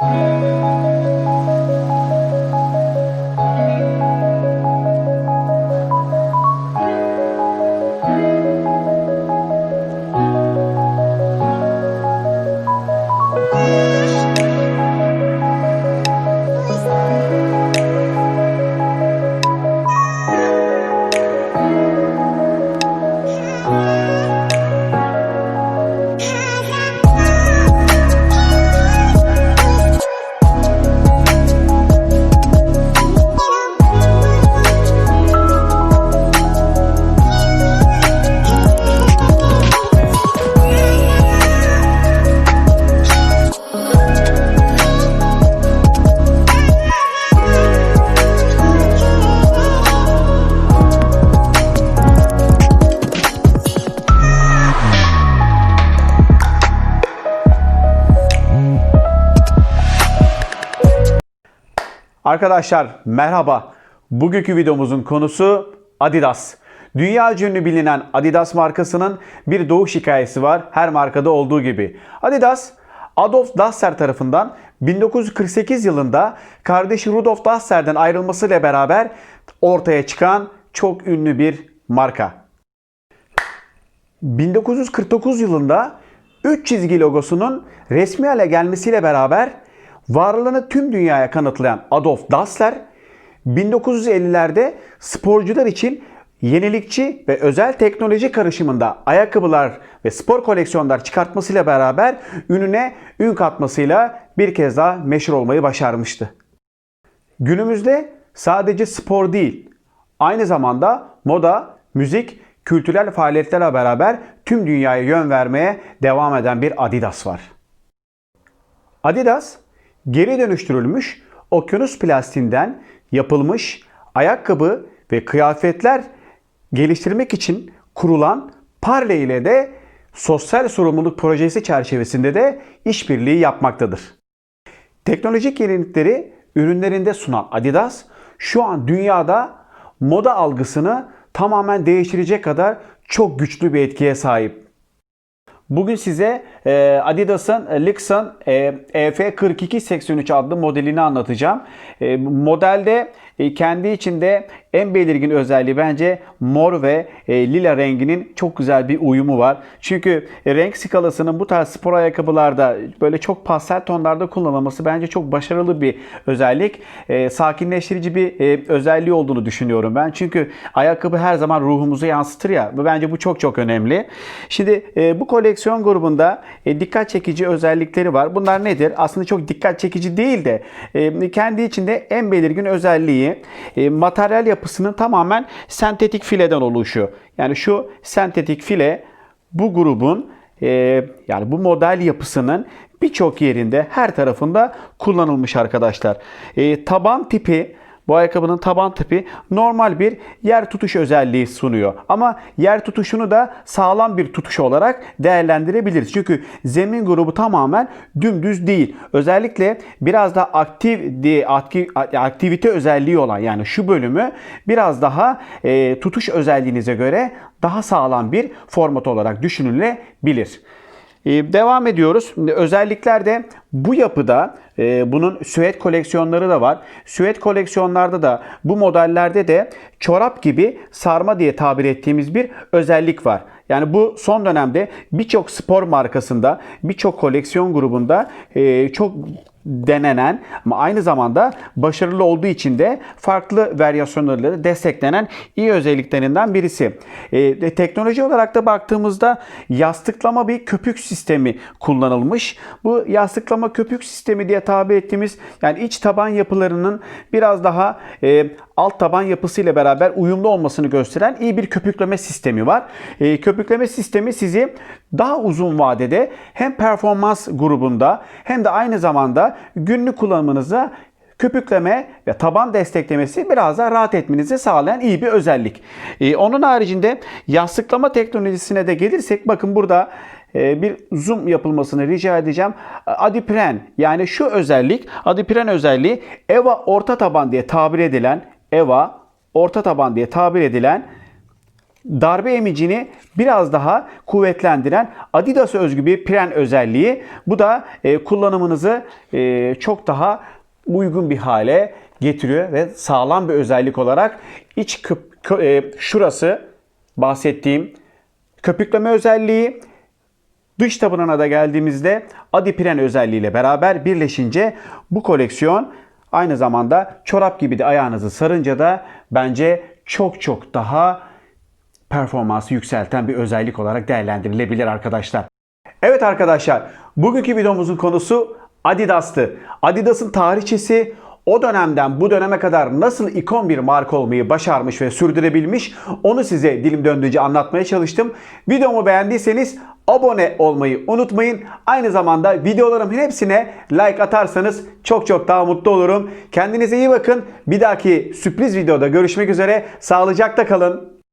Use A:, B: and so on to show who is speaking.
A: Thank you. Arkadaşlar merhaba. Bugünkü videomuzun konusu Adidas. Dünya ünlü bilinen Adidas markasının bir doğuş hikayesi var her markada olduğu gibi. Adidas Adolf Dassler tarafından 1948 yılında kardeşi Rudolf Dassler'den ayrılmasıyla beraber ortaya çıkan çok ünlü bir marka. 1949 yılında 3 çizgi logosunun resmi hale gelmesiyle beraber varlığını tüm dünyaya kanıtlayan Adolf Dassler 1950'lerde sporcular için yenilikçi ve özel teknoloji karışımında ayakkabılar ve spor koleksiyonlar çıkartmasıyla beraber ününe ün katmasıyla bir kez daha meşhur olmayı başarmıştı. Günümüzde sadece spor değil, aynı zamanda moda, müzik, kültürel faaliyetlerle beraber tüm dünyaya yön vermeye devam eden bir Adidas var. Adidas, geri dönüştürülmüş okyanus plastiğinden yapılmış ayakkabı ve kıyafetler geliştirmek için kurulan Parley ile de sosyal sorumluluk projesi çerçevesinde de işbirliği yapmaktadır. Teknolojik yenilikleri ürünlerinde sunan Adidas şu an dünyada moda algısını tamamen değiştirecek kadar çok güçlü bir etkiye sahip. Bugün size e, Adidas'ın Lixon e, EF4283 adlı modelini anlatacağım. E, modelde e, kendi içinde en belirgin özelliği bence mor ve e, lila renginin çok güzel bir uyumu var. Çünkü e, renk skalasının bu tarz spor ayakkabılarda böyle çok pastel tonlarda kullanılması bence çok başarılı bir özellik. E, sakinleştirici bir e, özelliği olduğunu düşünüyorum ben. Çünkü ayakkabı her zaman ruhumuzu yansıtır ya. Bence bu çok çok önemli. Şimdi e, bu koleksiyon grubunda e, dikkat çekici özellikleri var. Bunlar nedir? Aslında çok dikkat çekici değil de e, kendi içinde en belirgin özelliği e, materyal yapısının tamamen sentetik fileden oluşuyor. Yani şu sentetik file bu grubun e, yani bu model yapısının birçok yerinde her tarafında kullanılmış arkadaşlar. E, taban tipi bu ayakkabının taban tipi normal bir yer tutuş özelliği sunuyor. Ama yer tutuşunu da sağlam bir tutuş olarak değerlendirebiliriz. Çünkü zemin grubu tamamen dümdüz değil. Özellikle biraz da aktif aktivite özelliği olan yani şu bölümü biraz daha e, tutuş özelliğinize göre daha sağlam bir format olarak düşünülebilir. Ee, devam ediyoruz. Özellikler de bu yapıda e, bunun süet koleksiyonları da var. Süet koleksiyonlarda da bu modellerde de çorap gibi sarma diye tabir ettiğimiz bir özellik var. Yani bu son dönemde birçok spor markasında, birçok koleksiyon grubunda e, çok denenen ama aynı zamanda başarılı olduğu için de farklı varyasyonlarıyla desteklenen iyi özelliklerinden birisi. E, teknoloji olarak da baktığımızda yastıklama bir köpük sistemi kullanılmış. Bu yastıklama köpük sistemi diye tabir ettiğimiz yani iç taban yapılarının biraz daha e, alt taban yapısıyla beraber uyumlu olmasını gösteren iyi bir köpükleme sistemi var. E, köpükleme sistemi sizi daha uzun vadede hem performans grubunda hem de aynı zamanda günlük kullanımınıza köpükleme ve taban desteklemesi biraz daha rahat etmenizi sağlayan iyi bir özellik. Ee, onun haricinde yastıklama teknolojisine de gelirsek bakın burada e, bir zoom yapılmasını rica edeceğim. Adipren yani şu özellik adipren özelliği EVA orta taban diye tabir edilen EVA orta taban diye tabir edilen darbe emicini biraz daha kuvvetlendiren Adidas özgü bir fren özelliği. Bu da e, kullanımınızı e, çok daha uygun bir hale getiriyor ve sağlam bir özellik olarak iç kıp, kı- e, şurası bahsettiğim köpükleme özelliği Dış tabanına da geldiğimizde adipren özelliğiyle beraber birleşince bu koleksiyon aynı zamanda çorap gibi de ayağınızı sarınca da bence çok çok daha performansı yükselten bir özellik olarak değerlendirilebilir arkadaşlar. Evet arkadaşlar, bugünkü videomuzun konusu Adidas'tı. Adidas'ın tarihçesi o dönemden bu döneme kadar nasıl ikon bir marka olmayı başarmış ve sürdürebilmiş onu size dilim döndüğünce anlatmaya çalıştım. Videomu beğendiyseniz abone olmayı unutmayın. Aynı zamanda videolarımın hepsine like atarsanız çok çok daha mutlu olurum. Kendinize iyi bakın. Bir dahaki sürpriz videoda görüşmek üzere. Sağlıcakla kalın.